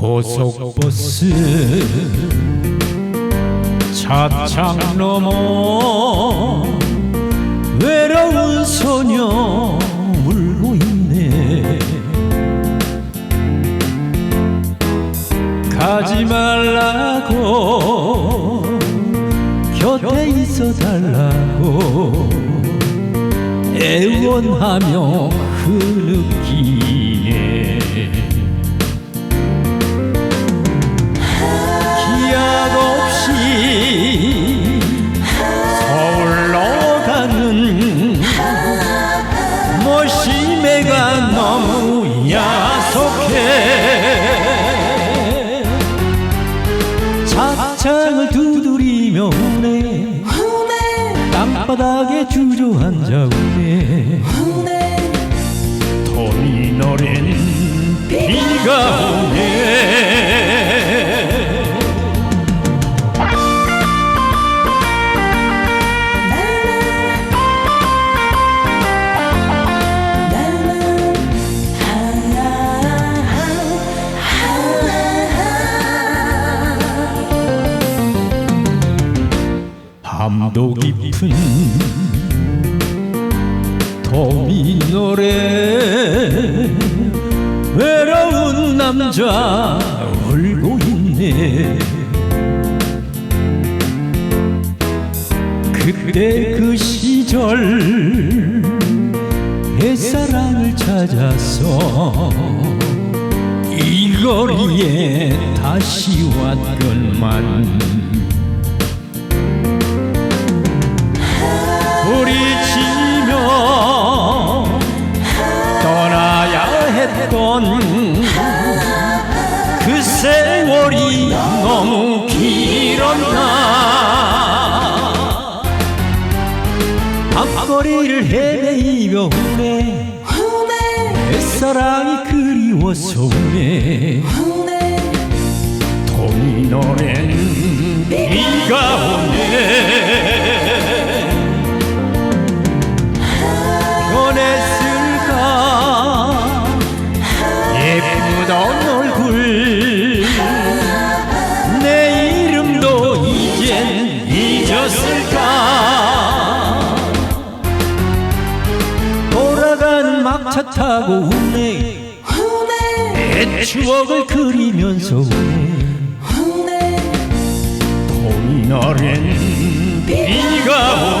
곳은 차창 너머. 외로운 소녀 울고 있네 가지 말라고 곁에 있어 달라고 애원하며 흐 너무 야속해. 차창을 두드리며 우네. 땅바닥에 주저앉아 우네. 돈이 노랜 비가 밤도 깊은 도미 노래 외로운 남자 울고 있네. 그때 그 시절 옛사랑을 찾아서 이 거리에 다시 왔건만 했던 그 세월이 너무 길었나? 앞거리를 헤매이며 우네 내 그리워서 우네 돈이 노랜 차 타고 웃네. 내 추억을 그리면서 웃네. 봄날엔 비가 오